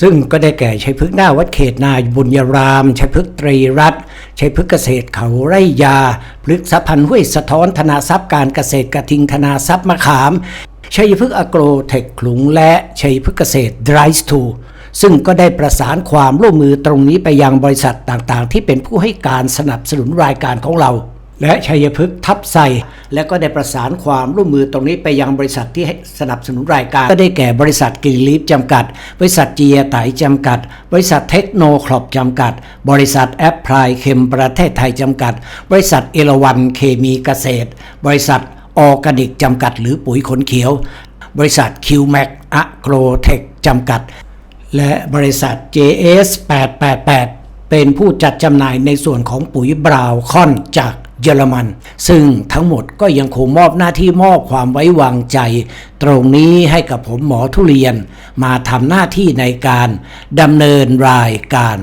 ซึ่งก็ได้แก่ชัยพฤกษ์หน้าวัดเขตนายบุญยรามชัยพฤกษ์ตรีรัตน์ชัยพฤกษ์เกษตรเขาไร่ยาพฤกษพันธ์ห้วยสะท้อนธนาทรัพย์การเกษตรกระทิงธนาทรัพย์มะขาม ชัยพฤกษ์อโกรเทคขลุงและชัยพฤกษ์เกษตรไดรส์ทูซึ่งก็ได้ประสานความร่วมมือตรงนี้ไปยังบริษัทต่างๆ ที่เป็นผู้ให้การสนับสนุนรายการของเรา และชัยพฤกษ์ทับไซ และก็ได้ประสานความร่วมมือตรงนี้ไปยังบริษัทที่สนับสนุนรายการ ก็ได้แก่บริษัทกิลีฟจำกัด บริษัทเจียไตจำกัด บริษัทเทคโนครอปจำกัด บริษัทแอปพลายเคมประเทศไทยจำกัด บริษัทเอราวันเคมีเกษตร บริษัทออร์แกนิกจำกัด หรือปุ๋ยขนเขียว บริษัทคิวแม็กอะโกรเทคจำกัด และบริษัท JS 888เป็นผู้จัดจำหน่ายในส่วนของปุ๋ยบราวคอนจาก เยอรมัน ซึ่งทั้งหมดก็ยังคงมอบหน้าที่มอบความไว้วางใจ ตรงนี้ให้กับผมหมอทุเรียนมาทำหน้าที่ในการดำเนินรายการ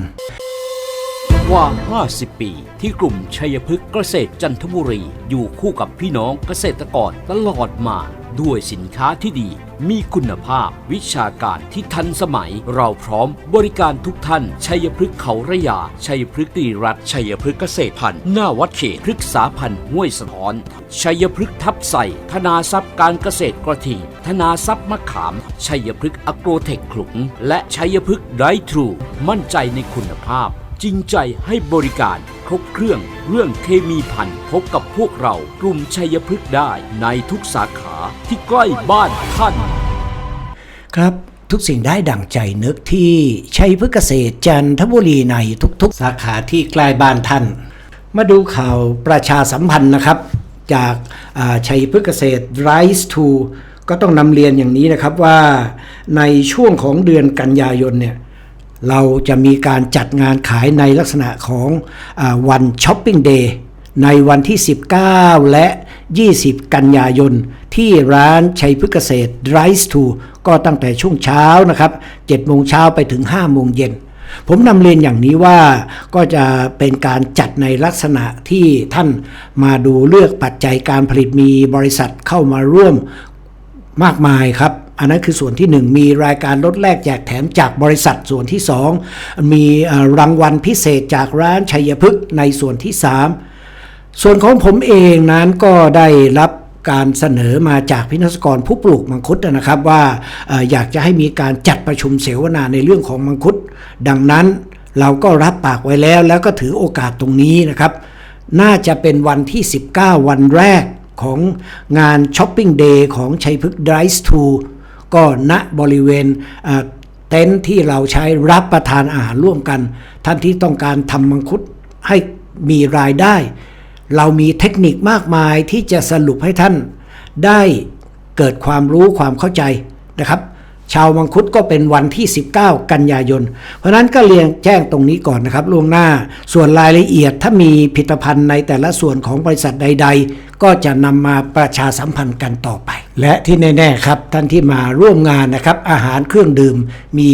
กว่า 50 ปี ที่กลุ่มชัยพฤกษ์เกษตรจันทบุรี อยู่คู่กับพี่น้องเกษตรกรตลอดมาด้วยสินค้าที่ดี มีคุณภาพ วิชาการที่ทันสมัย เราพร้อมบริการทุกท่าน ชัยพฤกษ์เขาระยา ชัยพฤกษ์ตรีรัตชัยพฤกษ์เกษตรพันธุ์หน้าวัดเขตพฤกษาพันธุ์ห้วยสะท้อน ชัยพฤกษ์ทับใส่ธนาทรัพย์การเกษตรกระทิงธนาทรัพย์มะขาม ชัยพฤกษ์อโกรเทคขลุง และชัยพฤกษ์ไดทรู มั่นใจในคุณภาพ จริงใจให้บริการครบเครื่องเรื่องเคมีพันพบกับพวกเรากลุ่มชัยพฤกษ์ได้ในทุกสาขาที่ใกล้บ้านท่าน ครับทุกสิ่งได้ดั่งใจนึกที่ชัยพฤกษ์เกษตรจันทบุรีในทุกๆ สาขาที่ใกล้บ้านท่าน มาดูข่าวประชาสัมพันธ์นะครับ จากาชัยพฤกษ์เกษตร Rise to ก็ต้องนำเรียนอย่างนี้นะครับว่าในช่วงของเดือนกันยายนเนี่ย เราจะมีการจัดงานขายในลักษณะของอวันช้อปปิ้งเดย์ในวันที่ 19 และ 20 กันยายน ที่ร้านชัยพฤกษ์เกษตร Rise to ก็ตั้งแต่ช่วงเช้านะครับ7โมงเช้าไปถึง 5 โมงเย็น ผมนำเรียนอย่างนี้ว่าก็จะเป็นการจัดในลักษณะที่ท่านมาดูเลือกปัจจัยการผลิตมีบริษัทเข้ามาร่วมมากมายครับ อันนั้นคือส่วนที่ 1 มีรายการลดแลกแจกแถมจากบริษัทส่วนที่ 2 มีรางวัลพิเศษจากร้านชัยพฤกษ์ในส่วนที่ 3 ส่วนของผมเองนั้นก็ได้รับการเสนอมาจากพินักกรผู้ปลูกมังคุดนะครับว่าอยากจะให้มีการจัดประชุมเสวนาในเรื่องของมังคุด ดังนั้นเราก็รับปากไว้แล้วแล้วก็ถือโอกาสตรงนี้นะครับ น่าจะเป็นวันที่ 19 วันแรกของงานช้อปปิ้งเดย์ของชัยพฤกษ์ Drive to ก็ณบริเวณเต็นท์ที่เราใช้รับประทานอาหารร่วมกัน ท่านที่ต้องการทำมังคุดให้มีรายได้ เรามีเทคนิคมากมายที่จะสรุปให้ท่านได้เกิดความรู้ความเข้าใจนะครับ ชาวมังคุดก็เป็นวันที่ 19 กันยายน เพราะนั้นก็เรียงแจ้งตรงนี้ก่อนนะครับล่วงหน้าส่วนรายละเอียดถ้ามีผลิตภัณฑ์ในแต่ละส่วนของบริษัทใด ๆ ก็จะนำมาประชาสัมพันธ์กันต่อไป และที่แน่ๆครับท่านที่มาร่วมงานนะครับอาหารเครื่องดื่มมี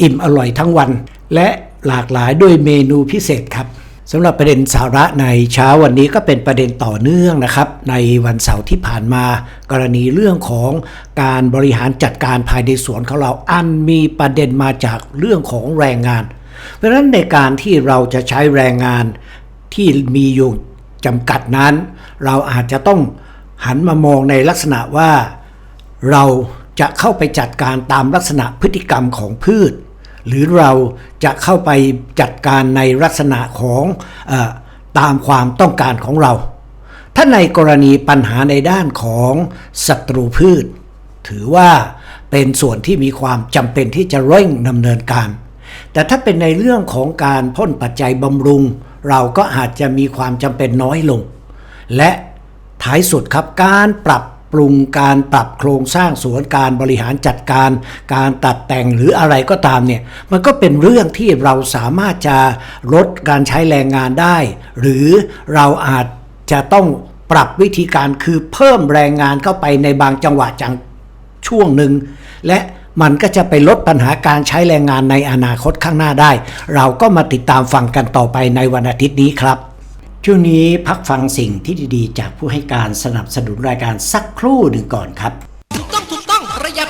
อิ่มอร่อยทั้งวัน และหลากหลายด้วยเมนูพิเศษครับสำหรับประเด็นสาระในเช้าวันนี้ก็เป็นประเด็นต่อเนื่องนะครับ ในวันเสาร์ที่ผ่านมา กรณีเรื่องของการบริหารจัดการภายในสวนของเราอันมีประเด็นมาจากเรื่องของแรงงาน เพราะฉะนั้นในการที่เราจะใช้แรงงานที่มีอยู่จำกัดนั้น เราอาจจะต้อง หันมามองในลักษณะว่า เราจะเข้าไปจัดการตามลักษณะพฤติกรรมของพืช หรือเราจะเข้าไปจัดการในลักษณะของอตามความต้องการของเรา ถ้าในกรณีปัญหาในด้านของศัตรูพืช ถือว่าเป็นส่วนที่มีความจำเป็นที่จะเร่งดำเนินการ แต่ถ้าเป็นในเรื่องของการพ่นปัจจัยบำรุง เราก็อาจจะมีความจำเป็นน้อยลง และ ท้ายสุดครับการปรับปรุงการปรับโครงสร้างสวนการบริหารจัดการ การตัดแต่งหรืออะไรก็ตามเนี่ยมันก็เป็นเรื่องที่เราสามารถจะลดการใช้แรงงานได้ หรือเราอาจจะต้องปรับวิธีการคือเพิ่มแรงงานเข้าไปในบางจังหวะจังช่วงหนึ่งและมันก็จะไปลดปัญหาการใช้แรงงานในอนาคตข้างหน้าได้ เราก็มาติดตามฟังกันต่อไปในวันอาทิตย์นี้ครับ ช่วงนี้พักฟังสิ่งที่ดีๆ จากผู้ให้การสนับสนุนรายการสักครู่หนึ่งก่อนครับ ถูกต้องถูกต้องประหยัด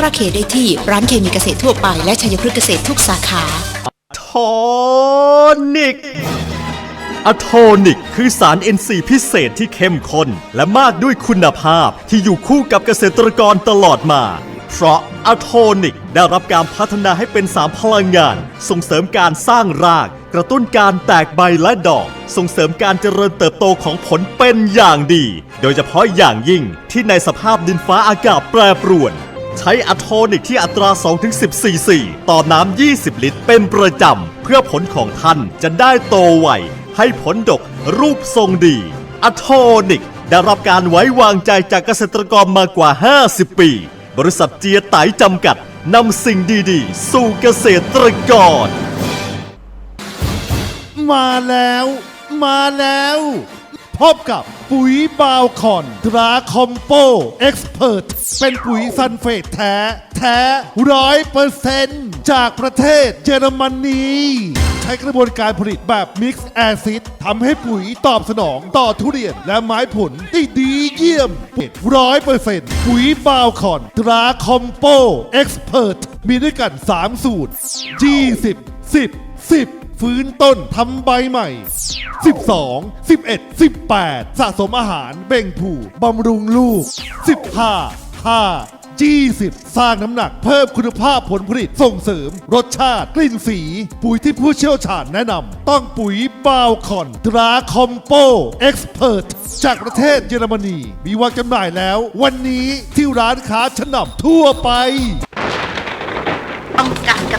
ตร้าเคได้ที่ร้านเคมีเกษตรทั่วไปและชัยพฤกษ์เกษตรทุกสาขาโทนิกอะโทนิก คือสาร NC พิเศษที่เข้มข้น และมากด้วยคุณภาพที่อยู่คู่กับเกษตรกรตลอดมา เพราะอะโทนิกได้รับการพัฒนาให้เป็นสารพลังงาน ส่งเสริมการสร้างราก กระตุ้นการแตกใบและดอก ส่งเสริมการเจริญเติบโตของผลเป็นอย่างดี โดยเฉพาะอย่างยิ่งที่ในสภาพดินฟ้าอากาศแปรปรวน ใช้อะโทนิกที่อัตรา 2-10 ซีซีต่อน้ำ 20 ลิตร เป็นประจำ เพื่อผลของท่านจะได้โตไว ให้ผลดกรูปทรงดีอะโทนิก ได้รับการไว้วางใจจากเกษตรกรมากว่า 50 ปี บริษัทเจียไตจำกัดนำสิ่งดีๆ สู่เกษตรกร มาแล้ว มาแล้ว พบกับปุ๋ยบาวคอนตราคอมโปเอ็กซ์เพรเป็นปุ๋ยซันเฟตแท้ แท้ร้อยเปอร์เซนต์จากประเทศเยอรมนีใช้กระบวนการผลิตแบบมิกซ์แอซิดทำให้ปุ๋ยตอบสนองต่อทุเรียนและไม้ผลได้ดีเยี่ยมร้อยเปอร์เซ็นต์ปุ๋ยบาวคอนตราคอมโปเอ็กซ์เพรมีด้วยกัน 3 สูตร 20 10 10 ฟื้นต้นทำใบใหม่ 12 11 18 สะสมอาหารเบ่งผูบำรุงลูก 15 5 20 สร้างน้ำหนักเพิ่มคุณภาพผลผลิตส่งเสริม รสชาติ กลิ่นสี ปุ๋ยที่ผู้เชี่ยวชาญแนะนำต้องปุ๋ยบาวคอนตราคอมโปเอ็กซ์เพรจากประเทศเยอรมนี มีวางจำหน่ายแล้ว วันนี้ที่ร้านค้าชั้นนำทั่วไป ต้องการกั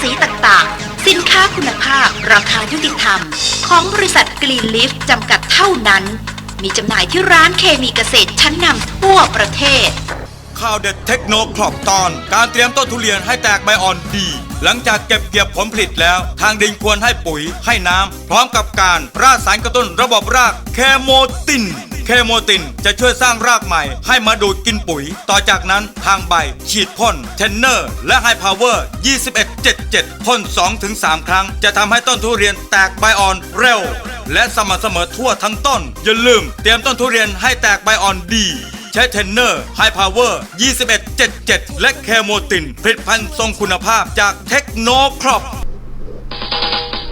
ราคายุติธรรม ของบริษัทกรีนลิฟจำกัดเท่านั้น มีจำหน่ายที่ร้านเคมีเกษตรชั้นนำทั่วประเทศ ข่าวเด็ดเทคโนครอบตอน การเตรียมต้นทุเรียนให้แตกใบอ่อนดี หลังจากเก็บเกี่ยวผลผลิตแล้ว ทางดินควรให้ปุ๋ยให้น้ำ พร้อมกับการราดสารกระตุ้นระบบรากแคโมติน เคโมตินจะช่วยสร้างรากใหม่ ให้มาดูดกินปุ๋ย ต่อจากนั้นทางใบ ฉีดพ่นเทนเนอร์ และไฮพาวเวอร์2177พ่น 2-3 ครั้ง จะทำให้ต้นทุเรียนแตกใบอ่อนเร็ว และสม่ำเสมอทั่วทั้งต้น อย่าลืมเตรียมต้นทุเรียนให้แตกใบอ่อนดีใช้เทนเนอร์ไฮพาวเวอร์2177 และแคโมตินผลิตภัณฑ์ทรงคุณภาพจากเทคโนครอป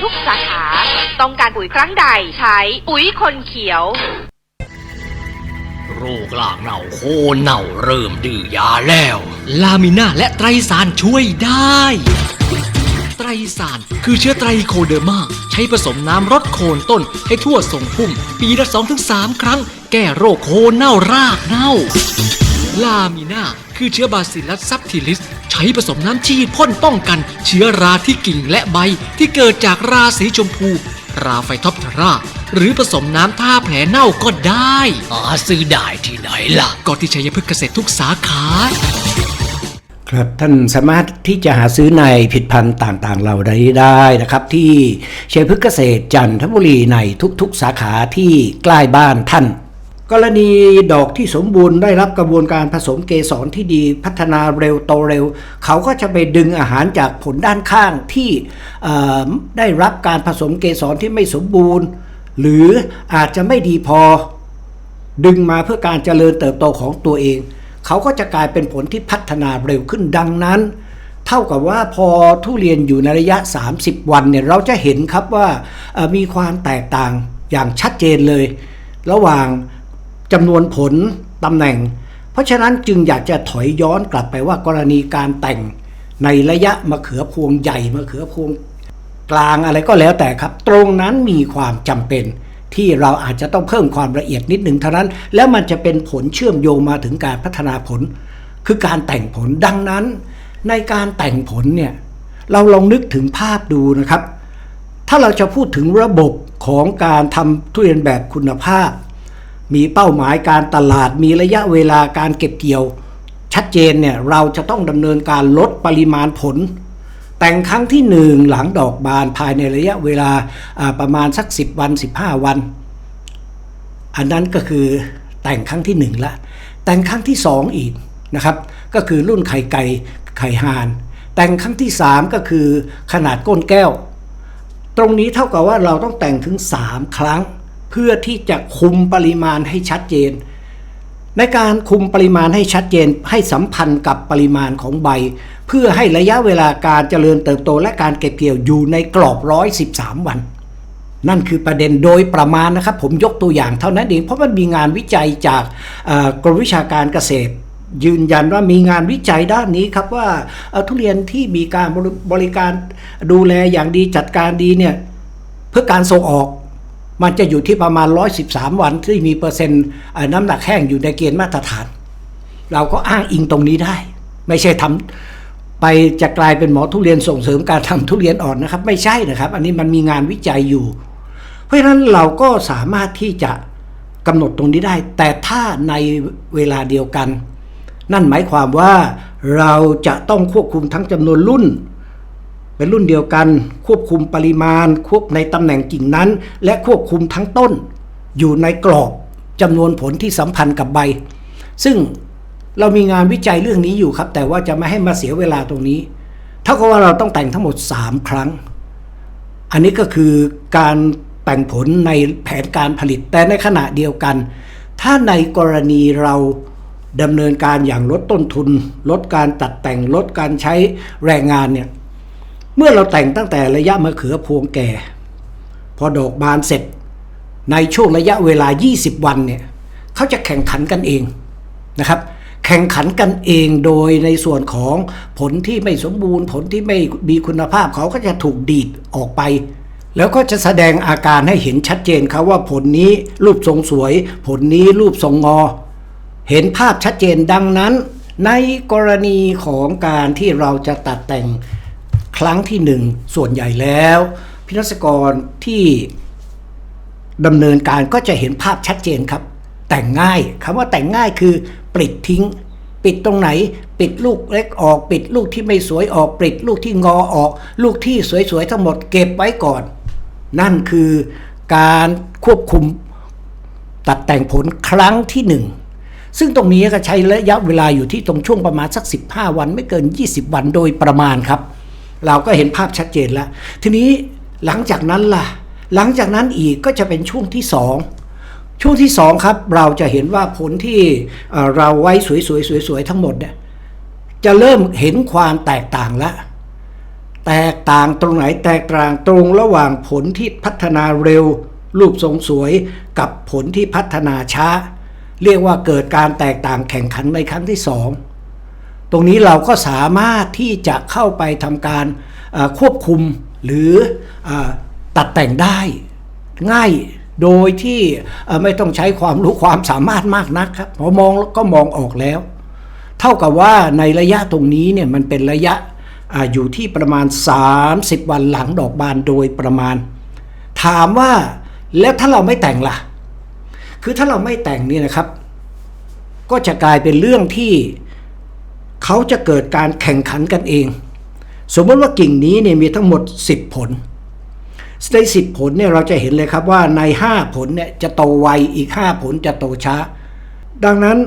ทุกสาขา ต้องการปุ๋ยครั้งใดใช้ปุ๋ยคนเขียวโรคลากเน่าโคเน่าเริ่มดื้อยาแล้ว ลามิน่าและไตรสารช่วยได้ ไตรสารคือเชื้อไตรโคเดอร์มาใช้ผสมน้ำรดโคนต้นให้ทั่วทรงพุ่ม ปีละ 2-3 ครั้ง แก้โรคโคเน่ารากเน่า ลามิน่าคือเชื้อบาซิลัสซับทิลิส ใช้ผสมน้ำฉีดพ่นป้องกัน เชื้อราที่กิ่งและใบที่เกิดจากราสีชมพู ราไฟท็อปทรา หรือผสมน้ำท่าแผลเน่าก็ได้หาซื้อได้ที่ไหนล่ะ ก็ที่ชัยพฤกษ์เกษตรทุกสาขา ครับท่านสามารถที่จะหาซื้อในผลิดพันธุ์ต่างๆเราได้ได้นะครับ ที่ชัยพฤกษ์เกษตรจันทบุรีในทุกๆสาขาที่ใกล้บ้านท่าน กรณีดอกที่สมบูรณ์ได้รับกระบวนการผสมเกสรที่ดีพัฒนาเร็วโตเร็ว เขาก็จะไปดึงอาหารจากผลด้านข้างที่ได้รับการผสมเกสรที่ไม่สมบูรณ์ หรืออาจจะไม่ดีพอ ดึงมาเพื่อการเจริญเติบโตของตัวเอง เขาก็จะกลายเป็นผลที่พัฒนาเร็วขึ้นดังนั้น เท่ากับว่าพอทุเรียนอยู่ในระยะ 30 วันเนี่ยเราจะเห็นครับว่ามีความแตกต่างอย่างชัดเจนเลย ระหว่าง จำนวนผลตำแหน่ง เพราะฉะนั้นจึงอยากจะถอยย้อนกลับไปว่ากรณีการแต่งในระยะมะเขือพวงใหญ่มะเขือพวงกลางอะไรก็แล้วแต่ครับ ตรงนั้นมีความจำเป็นที่เราอาจจะต้องเพิ่มความละเอียดนิดหนึ่งเท่านั้น แล้วมันจะเป็นผลเชื่อมโยงมาถึงการพัฒนาผล คือการแต่งผลดังนั้น ในการแต่งผลเนี่ยเราลองนึกถึงภาพดูนะครับ ถ้าเราจะพูดถึงระบบของการทำทุเรียนแบบคุณภาพ มีเป้าหมายการตลาดมีระยะเวลาการเก็บเกี่ยว ชัดเจนเนี่ยเราจะต้องดำเนินการลดปริมาณผล แต่งครั้งที่หนึ่งหลังดอกบานภายในระยะเวลาประมาณสัก 10 วัน 15 วัน อันนั้นก็คือแต่งครั้งที่หนึ่งละแต่งครั้งที่สองอีกนะครับ ก็คือรุ่นไข่ไก่ไข่ห่าน แต่งครั้งที่สามก็คือขนาดก้นแก้ว ตรงนี้เท่ากับว่าเราต้องแต่งถึง 3 ครั้ง เพื่อที่จะคุมปริมาณให้ชัดเจน ในการคุมปริมาณให้ชัดเจนให้สัมพันธ์กับปริมาณของใบ เพื่อให้ระยะเวลาการเจริญเติบโตและการเก็บเกี่ยวอยู่ในกรอบ 113 วัน นั่นคือประเด็นโดยประมาณนะครับ ผมยกตัวอย่างเท่านั้นเองเพราะมันมีงานวิจัยจากกรมวิชาการเกษตรยืนยันว่ามีงานวิจัยด้านนี้ครับว่าทุเรียนที่มีการบริบริการดูแลอย่างดีจัดการดีเนี่ยเพื่อการส่งออก มันจะอยู่ที่ประมาณ 113 วันที่มีเปอร์เซ็นต์น้ำหนักแห้งอยู่ในเกณฑ์มาตรฐาน เราก็อ้างอิงตรงนี้ได้ ไม่ใช่ทำไปจะกลายเป็นหมอทุเรียนส่งเสริมการทำทุเรียนอ่อนนะครับ ไม่ใช่นะครับ อันนี้มันมีงานวิจัยอยู่ เพราะฉะนั้นเราก็สามารถที่จะกำหนดตรงนี้ได้ แต่ถ้าในเวลาเดียวกัน นั่นหมายความว่าเราจะต้องควบคุมทั้งจำนวนรุ่น เป็นรุ่นเดียวกัน ควบคุมปริมาณ ควบในตำแหน่งกิ่งนั้น และควบคุมทั้งต้น อยู่ในกรอบจำนวนผลที่สัมพันธ์กับใบ ซึ่งเรามีงานวิจัยเรื่องนี้อยู่ครับ แต่ว่าจะไม่ให้มาเสียเวลาตรงนี้เท่ากับว่าเราต้องแต่งทั้งหมด 3 ครั้ง อันนี้ก็คือการแต่งผลในแผนการผลิต แต่ในขณะเดียวกัน ถ้าในกรณีเราดำเนินการอย่างลดต้นทุน ลดการตัดแต่งลดการใช้แรงงานเนี่ย เมื่อเราแต่งตั้งแต่ระยะมะเขือพวงแก่ พอดอกบานเสร็จ ในช่วงระยะเวลา 20 วันเนี่ยเขาจะแข่งขันกันเองนะครับแข่งขันกันเองโดยในส่วนของผลที่ไม่สมบูรณ์ ผลที่ไม่มีคุณภาพเขาก็จะถูกดีดออกไป แล้วก็จะแสดงอาการให้เห็นชัดเจนครับว่าผลนี้รูปทรงสวย ผลนี้รูปทรงงอ เห็นภาพชัดเจนดังนั้น ในกรณีของการที่เราจะตัดแต่ง ครั้งที่หนึ่งส่วนใหญ่แล้ว พินักกรที่ดำเนินการก็จะเห็นภาพชัดเจนครับ แต่งง่ายคำว่าแต่งง่ายคือปิดทิ้ง ปิดตรงไหน ปิดลูกเล็กออก ปิดลูกที่ไม่สวยออก ปิดลูกที่งอออก ลูกที่สวยๆทั้งหมดเก็บไว้ก่อน นั่นคือการควบคุมตัดแต่งผลครั้งที่หนึ่งซึ่งตรงนี้ก็ใช้ระยะเวลาอยู่ที่ตรงช่วงประมาณสัก 15 วันไม่เกิน 20 วันโดยประมาณครับ เราก็เห็นภาพชัดเจนแล้ว ทีนี้หลังจากนั้นล่ะ หลังจากนั้นอีกก็จะเป็นช่วงที่ 2 ช่วงที่ 2 ครับ เราจะเห็นว่าผลที่เราไว้สวยๆๆทั้งหมดเนี่ยจะเริ่มเห็นความแตกต่างแล้วแตกต่างตรงไหนแตกต่างตรงระหว่างผลที่พัฒนาเร็ว รูปทรงสวยกับผลที่พัฒนาช้า เรียกว่าเกิดการแตกต่างแข่งขันในครั้งที่สอง ตรงนี้เราก็สามารถที่จะเข้าไปทำการควบคุมหรืออตัดแต่งได้ง่ายโดยที่ไม่ต้องใช้ความรู้ความสามารถมากนักครับพอมองก็มองออกแล้ว เท่ากับว่าในระยะตรงนี้เนี่ยมันเป็นระยะออยู่ที่ประมาณ 30 วันหลังดอกบานโดยประมาณ ถามว่าแล้วถ้าเราไม่แต่งล่ะ คือถ้าเราไม่แต่งเนี่ยนะครับ ก็จะกลายเป็นเรื่องที่ เขาจะเกิดการแข่งขันกันเอง สมมติว่ากิ่งนี้เนี่ยมีทั้งหมด 10 ผลใน10 ผลเนี่ยเราจะเห็นเลยครับว่าใน 5 ผลเนี่ยจะโตไวอีก 5 ผลจะโตช้า ดังนั้น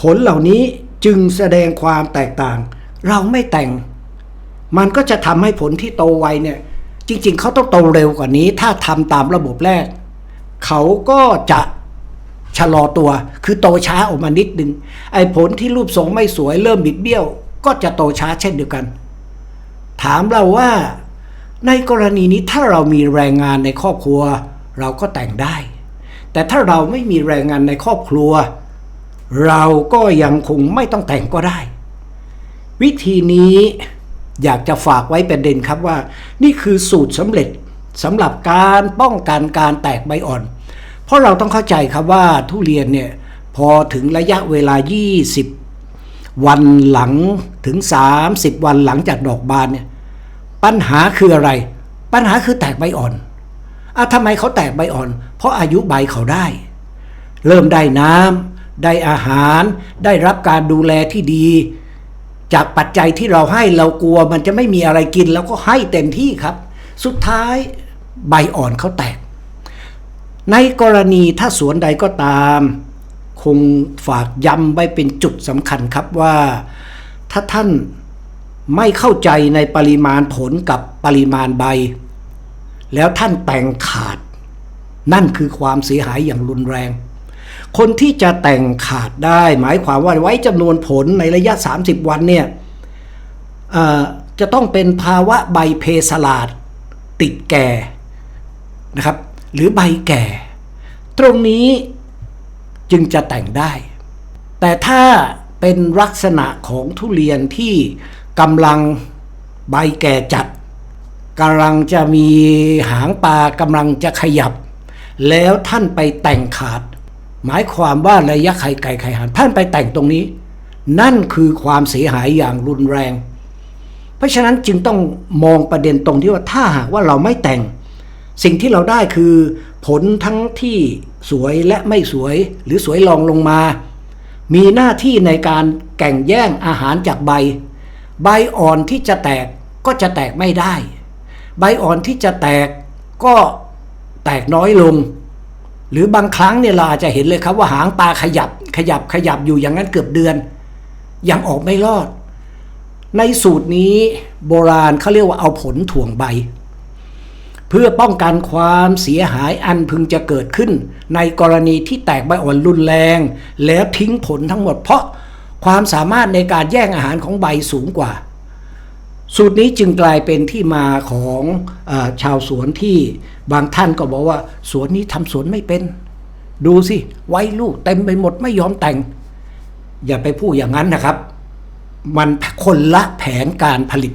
ผลเหล่านี้จึงแสดงความแตกต่าง เราไม่แต่ง มันก็จะทำให้ผลที่โตไวเนี่ยจริงๆ เขาต้องโตเร็วกว่านี้ ถ้าทำตามระบบแรก เขาก็จะ ชะลอตัว คือโตช้าออกมานิดนึง ไอ้ผลที่รูปทรงไม่สวยเริ่มบิดเบี้ยว ก็จะโตช้าเช่นเดียวกัน ถามเราว่า ในกรณีนี้ถ้าเรามีแรงงานในครอบครัว เราก็แต่งได้ แต่ถ้าเราไม่มีแรงงานในครอบครัว เราก็ยังคงไม่ต้องแต่งก็ได้ วิธีนี้อยากจะฝากไว้เประเด็นครับว่า นี่คือสูตรสำเร็จสำหรับการป้องกันการแตกใบอ่อน ราะเราต้องเข้าใจครับว่าทุเรียนเนี่ยพอถึงระยะเวลา 20 วันหลังถึง 30 วันหลังจากดอกบานเนี่ยปัญหาคืออะไร ปัญหาคือแตกใบอ่อนอะทำไมเขาแตกใบอ่อน เพราะอายุใบเขาได้ เริ่มได้น้ำได้อาหาร ได้รับการดูแลที่ดี จากปัจจัยที่เราให้เรากลัวมันจะไม่มีอะไรกิน แล้วก็ให้เต็มที่ครับ สุดท้ายใบอ่อนเขาแตก ในกรณีถ้าสวนใดก็ตาม คงฝากย้ำไว้เป็นจุดสำคัญครับว่า ถ้าท่านไม่เข้าใจในปริมาณผลกับปริมาณใบ แล้วท่านแต่งขาด นั่นคือความเสียหายอย่างรุนแรง คนที่จะแต่งขาดได้ หมายความว่าไว้จำนวนผลในระยะ 30 วันเนี่ยจะต้องเป็นภาวะใบเพสลาดติดแก่นะครับ หรือใบแก่ ตรงนี้จึงจะแต่งได้ แต่ถ้าเป็นลักษณะของทุเรียนที่กำลังใบแก่จัดกำลังจะมีหางปลากำลังจะขยับ แล้วท่านไปแต่งขาด หมายความว่าระยะไข่ไก่ไข่หันท่านไปแต่งตรงนี้ นั่นคือความเสียหายอย่างรุนแรง เพราะฉะนั้นจึงต้องมองประเด็นตรงที่ว่าถ้าหากว่าเราไม่แต่ง สิ่งที่เราได้คือผลทั้งที่สวยและไม่สวยหรือสวยรองลงมา มีหน้าที่ในการแก่งแย่งอาหารจากใบ ใบอ่อนที่จะแตกก็จะแตกไม่ได้ ใบอ่อนที่จะแตกก็แตกน้อยลง หรือบางครั้งเนี่ยเราอาจจะเห็นเลยครับว่าหางปลาขยับขยับขยับอยู่อย่างนั้นเกือบเดือน ยังออกไม่รอด ในสูตรนี้โบราณเขาเรียกว่าเอาผลถ่วงใบ เพื่อป้องกันความเสียหายอันพึงจะเกิดขึ้น ในกรณีที่แตกใบอ่อนรุนแรง แล้วทิ้งผลทั้งหมดเพราะความสามารถในการแย่งอาหารของใบสูงกว่า สูตรนี้จึงกลายเป็นที่มาของอชาวสวนที่บางท่านก็บอกว่า สวนนี้ทำสวนไม่เป็น ดูสิ ไว้ลูกเต็มไปหมดไม่ยอมแต่ง อย่าไปพูดอย่างนั้นนะครับ มันคนละแผนการผลิต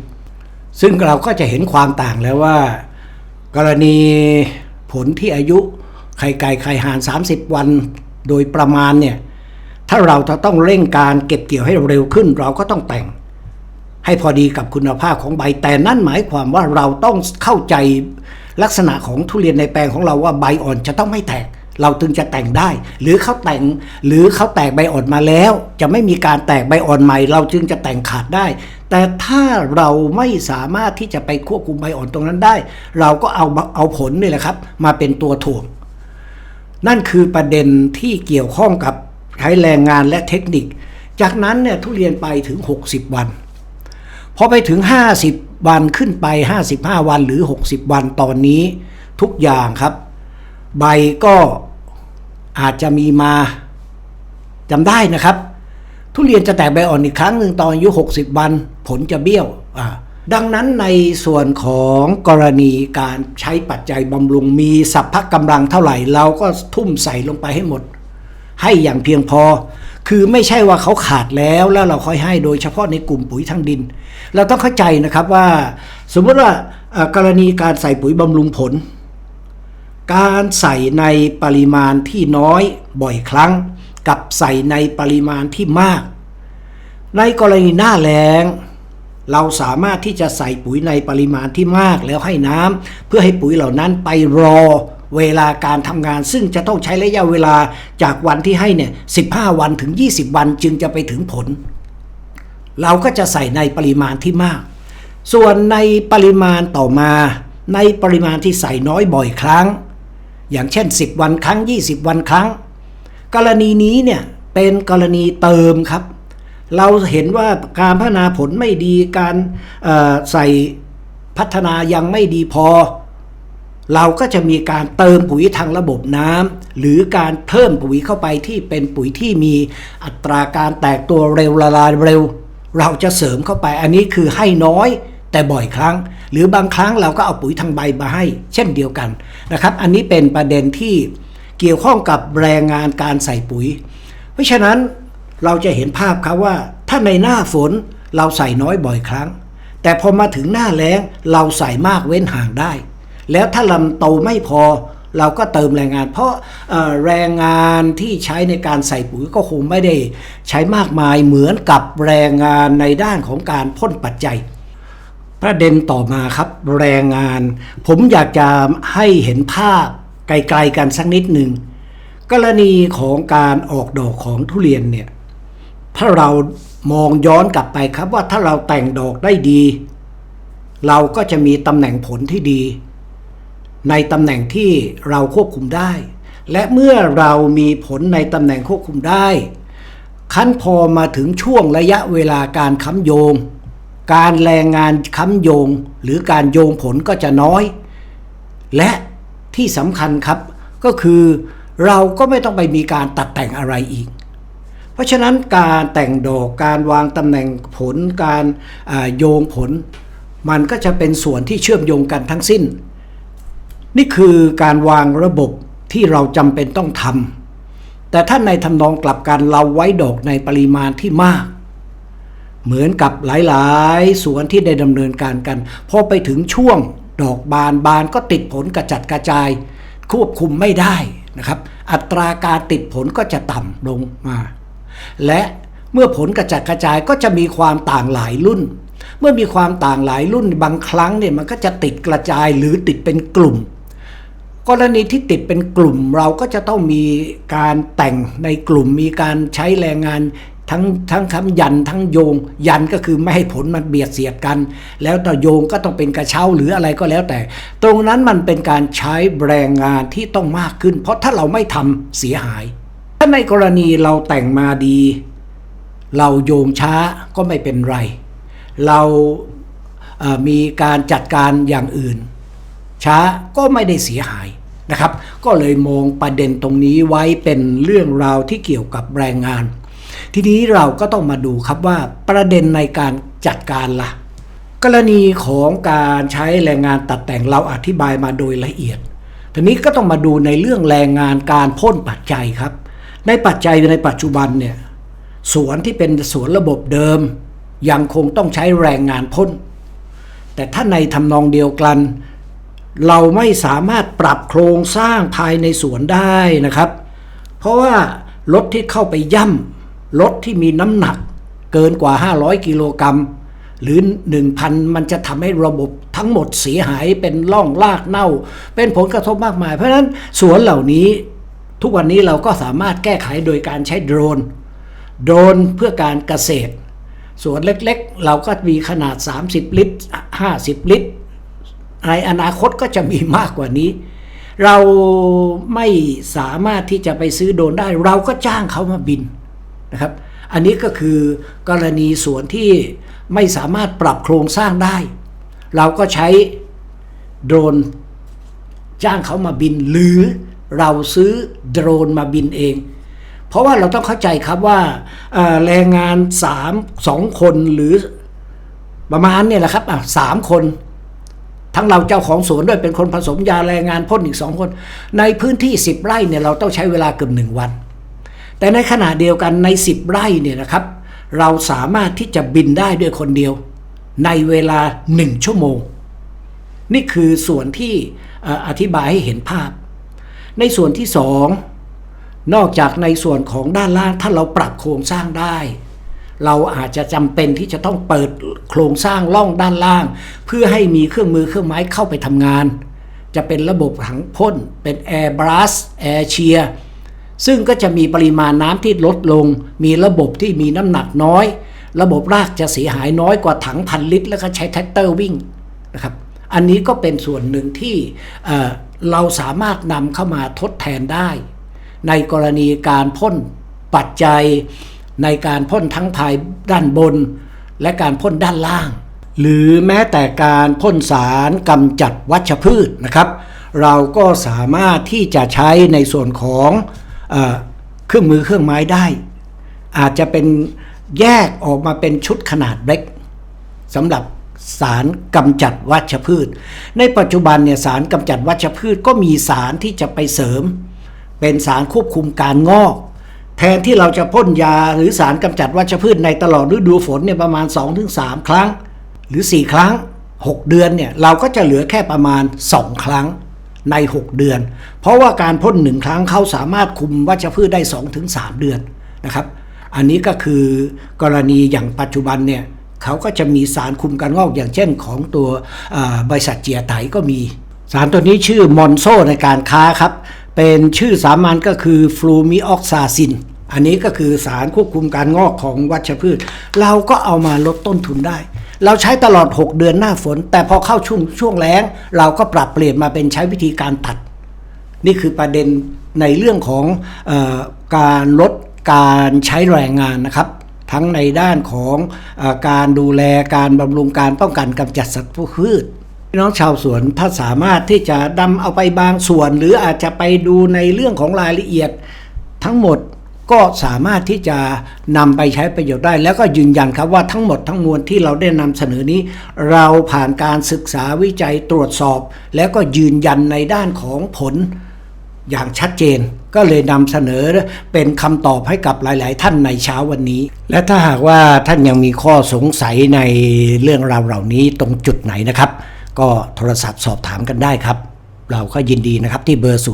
ซึ่งเราก็จะเห็นความต่างแล้วว่า กรณีผลที่อายุไข่ไก่ไข่ห่าน 30 วันโดยประมาณเนี่ย ถ้าเราจะต้องเร่งการเก็บเกี่ยวให้เร็วขึ้น เราก็ต้องแต่ง ให้พอดีกับคุณภาพของใบ แต่นั่นหมายความว่าเราต้องเข้าใจลักษณะของทุเรียนในแปลงของเราว่าใบอ่อนจะต้องไม่แตก เราถึงจะแต่งได้ หรือเขาแต่งหรือเขาแตกใบอ่อนมาแล้ว จะไม่มีการแตกใบอ่อนใหม่ เราจึงจะแต่งขาดได้ แต่ถ้าเราไม่สามารถที่จะไปควบคุมใบอ่อนตรงนั้นได้ เราก็เอาเอาผลนี่แหละครับ มาเป็นตัวถ่วง นั่นคือประเด็นที่เกี่ยวข้องกับใช้แรงงานและเทคนิค จากนั้นเนี่ยทุเรียนไปถึง 60 วันพอไปถึง 50 วันขึ้นไป 55 วันหรือ 60 วันตอนนี้ทุกอย่างครับ ใบก็ อาจจะมีมาจำได้นะครับ ทุเรียนจะแตกใบอ่อนอีกครั้งหนึ่งตอนอายุ 60 วันผลจะเบี้ยวดังนั้นในส่วนของกรณีการใช้ปัจจัยบำรุงมีสัพพะกำลังเท่าไหร่ เราก็ทุ่มใส่ลงไปให้หมด ให้อย่างเพียงพอ คือไม่ใช่ว่าเขาขาดแล้วแล้วเราค่อยให้โดยเฉพาะในกลุ่มปุ๋ยทางดิน เราต้องเข้าใจนะครับว่า สมมติว่ากรณีการใส่ปุ๋ยบำรุงผล การใส่ในปริมาณที่น้อยบ่อยครั้ง กับใส่ในปริมาณที่มาก ในกรณีหน้าแล้งเราสามารถที่จะใส่ปุ๋ยในปริมาณที่มากแล้วให้น้ำเพื่อให้ปุ๋ยเหล่านั้นไปรอเวลาการทำงาน ซึ่งจะต้องใช้ระยะเวลาจากวันที่ให้เนี่ย 15 วันถึง 20 วันจึงจะไปถึงผล เราก็จะใส่ในปริมาณที่มาก ส่วนในปริมาณต่อมา ในปริมาณที่ใส่น้อยบ่อยครั้ง อย่างเช่น 10 วันครั้ง 20 วันครั้ง กรณีนี้เนี่ยเป็นกรณีเติมครับ เราเห็นว่าการพัฒนาผลไม่ดีการใส่พัฒนายังไม่ดีพอ เราก็จะมีการเติมปุ๋ยทางระบบน้ำหรือการเพิ่มปุ๋ยเข้าไปที่เป็นปุ๋ยที่มีอัตราการแตกตัวเร็วละลายเร็ว เราจะเสริมเข้าไปอันนี้คือให้น้อย แต่บ่อยครั้ง หรือบางครั้งเราก็เอาปุ๋ยทางใบมาให้ เช่นเดียวกันนะครับ อันนี้เป็นประเด็นที่เกี่ยวข้องกับแรงงานการใส่ปุ๋ย เพราะฉะนั้นเราจะเห็นภาพครับว่า ถ้าในหน้าฝนเราใส่น้อยบ่อยครั้ง แต่พอมาถึงหน้าแล้งเราใส่มากเว้นห่างได้ แล้วถ้าลำโตไม่พอเราก็เติมแรงงาน เพราะแรงงานที่ใช้ในการใส่ปุ๋ยก็คงไม่ได้ใช้มากมายเหมือนกับแรงงานในด้านของการพ่นปัจจัย ประเด็นต่อมาครับแรงงาน ผมอยากจะให้เห็นภาพไกลๆกันสักนิดหนึ่งกรณีของการออกดอกของทุเรียนเนี่ยถ้าเรามองย้อนกลับไปครับว่าถ้าเราแต่งดอกได้ดี เราก็จะมีตำแหน่งผลที่ดี ในตำแหน่งที่เราควบคุมได้ และเมื่อเรามีผลในตำแหน่งควบคุมได้ ขั้นพอมาถึงช่วงระยะเวลาการค้ำโยง การแรงงานค้ำโยง หรือการโยงผลก็จะน้อย และที่สำคัญครับก็คือเราก็ไม่ต้องไปมีการตัดแต่งอะไรอีก เพราะฉะนั้นการแต่งดอกการวางตำแหน่งผลการโยงผล มันก็จะเป็นส่วนที่เชื่อมโยงกันทั้งสิ้น นี่คือการวางระบบที่เราจำเป็นต้องทำแต่ถ้าในทำนองกลับกันเราไว้ดอกในปริมาณที่มาก เหมือนกับหลายๆ สวนที่ได้ดำเนินการกัน พอไปถึงช่วงดอกบานบานก็ติดผลกระจัดกระจาย ควบคุมไม่ได้นะครับ อัตราการติดผลก็จะต่ำลงมา และเมื่อผลกระจัดกระจายก็จะมีความต่างหลายรุ่น เมื่อมีความต่างหลายรุ่นบางครั้งเนี่ยมันก็จะติดกระจายหรือติดเป็นกลุ่ม กรณีที่ติดเป็นกลุ่มเราก็จะต้องมีการแต่งในกลุ่มมีการใช้แรงงาน ทั้งทั้งคำยันทั้งโยง ยันก็คือไม่ให้ผลมันเบียดเสียดกัน แล้วต่โยงก็ต้องเป็นกระเช้าหรืออะไรก็แล้วแต่ ตรงนั้นมันเป็นการใช้แรงงานที่ต้องมากขึ้น เพราะถ้าเราไม่ทำเสียหาย ถ้าในกรณีเราแต่งมาดี เราโยงช้าก็ไม่เป็นไร เราเอ่อมีการจัดการอย่างอื่น ช้าก็ไม่ได้เสียหายนะครับ ก็เลยมองประเด็นตรงนี้ไว้เป็นเรื่องราวที่เกี่ยวกับแรงงาน ทีนี้เราก็ต้องมาดูครับว่าประเด็นในการจัดการละ่ะ กรณีของการใช้แรงงานตัดแต่งเราอธิบายมาโดยละเอียด ทีนี้ก็ต้องมาดูในเรื่องแรงงานการพ่นปัจจัยครับ ในปัจจัยในปัจจุบันเนี่ยสวนที่เป็นสวนระบบเดิม ยังคงต้องใช้แรงงานพ่น แต่ถ้าในทำนองเดียวกัน เราไม่สามารถปรับโครงสร้างภายในสวนได้นะครับ เพราะว่ารถที่เข้าไปย่ำ รถที่มีน้ำหนักเกินกว่า 500 กิโลกรัมหรือ 1,000 มันจะทำให้ระบบทั้งหมดเสียหายเป็นล่องลากเน่า เป็นผลกระทบมากมาย เพราะฉะนั้นสวนเหล่านี้ทุกวันนี้เราก็สามารถแก้ไขโดยการใช้โดรน โดรนเพื่อการเกษตร สวนเล็กๆ เราก็มีขนาด 30 ลิตร 50 ลิตร ในอนาคตก็จะมีมากกว่านี้ เราไม่สามารถที่จะไปซื้อโดรนได้ เราก็จ้างเขามาบิน นะครับ อันนี้ก็คือกรณีสวนที่ไม่สามารถปรับโครงสร้างได้ เราก็ใช้โดรนจ้างเขามาบินหรือเราซื้อโดรนมาบินเอง เพราะว่าเราต้องเข้าใจครับว่าแรงงาน3 2คนหรือประมาณเนี่ยแหละครับสามคน ทั้งเราเจ้าของสวนด้วยเป็นคนผสมยาแรงงานพ่นอีกสองคน ในพื้นที่ 10 ไร่เนี่ยเราต้องใช้เวลาเกือบหนึ่งวัน แต่ในขณะเดียวกันใน 10 ไร่เนี่ยนะครับ เราสามารถที่จะบินได้ด้วยคนเดียว ในเวลา 1 ชั่วโมง นี่คือส่วนที่เอ่ออธิบายให้เห็นภาพ ในส่วนที่สองนอกจากในส่วนของด้านล่างถ้าเราปรับโครงสร้างได้ เราอาจจะจำเป็นที่จะต้องเปิดโครงสร้างล่องด้านล่าง เพื่อให้มีเครื่องมือเครื่องไม้เข้าไปทำงาน จะเป็นระบบถังพ่นเป็นแอร์บรัสแอร์เชีย ซึ่งก็จะมีปริมาณน้ำที่ลดลง มีระบบที่มีน้ำหนักน้อย ระบบรากจะเสียหายน้อยกว่าถังพันลิตร แล้วก็ใช้แท็กเตอร์วิ่งนะครับ อันนี้ก็เป็นส่วนหนึ่งที่เเราสามารถนำเข้ามาทดแทนได้ ในกรณีการพ่นปัจจัย ในการพ่นทั้งภายด้านบน และการพ่นด้านล่าง หรือแม้แต่การพ่นสารกำจัดวัชพืชนะครับ เราก็สามารถที่จะใช้ในส่วนของ เครื่องมือเครื่องไม้ได้ อาจจะเป็นแยกออกมาเป็นชุดขนาดเล็กสำหรับสารกำจัดวัชพืช ในปัจจุบันเนี่ยสารกำจัดวัชพืชก็มีสารที่จะไปเสริม เป็นสารควบคุมการงอก แทนที่เราจะพ่นยาหรือสารกำจัดวัชพืชในตลอดฤดูฝนเนี่ยประมาณ 2-3 ครั้ง หรือ 4 ครั้ง 6 เดือนเนี่ยเราก็จะเหลือแค่ประมาณ 2 ครั้ง ใน 6 เดือน เพราะว่าการพ่นหนึ่งครั้งเขาสามารถคุมวัชพืชได้ 2-3 เดือนนะครับ อันนี้ก็คือกรณีอย่างปัจจุบันเนี่ยเขาก็จะมีสารคุมการงอกอย่างเช่นของตัวบริษัทเจียไตก็มี สารตัวนี้ชื่อมอนโซในการค้าครับ เป็นชื่อสามัญก็คือฟลูมิออกซาซิน อันนี้ก็คือสารควบคุมการงอกของวัชพืช เราก็เอามาลดต้นทุนได้ เราใช้ตลอด 6 เดือนหน้าฝน แต่พอเข้าช่วงช่วงแล้ง เราก็ปรับเปลี่ยนมาเป็นใช้วิธีการตัด นี่คือประเด็นในเรื่องของออการลดการใช้แรงงานนะครับ ทั้งในด้านของอการดูแลการบำรุงการป้องกันกำจัดศัตรูพืชพี่น้องชาวสวนถ้าสามารถที่จะนำเอาไปบางส่วน หรืออาจจะไปดูในเรื่องของรายละเอียดทั้งหมด ก็สามารถที่จะนำไปใช้ประโยชน์ได้ แล้วก็ยืนยันครับว่าทั้งหมดทั้งมวลที่เราได้นำเสนอนี้ เราผ่านการศึกษาวิจัยตรวจสอบ แล้วก็ยืนยันในด้านของผลอย่างชัดเจน ก็เลยนำเสนอเป็นคำตอบให้กับหลาย ๆ ท่านในเช้าวันนี้ และถ้าหากว่าท่านยังมีข้อสงสัยในเรื่องราวเหล่านี้ตรงจุดไหนนะครับ ก็โทรศัพท์สอบถามกันได้ครับ เราก็ยินดีนะครับที่เบอร์ 092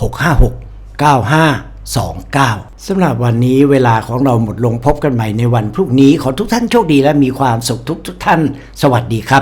656 29 สำหรับวันนี้เวลาของเราหมดลงพบกันใหม่ในวันพรุ่งนี้ ขอทุกท่านโชคดีและมีความสุขทุกทุกท่าน สวัสดีครับ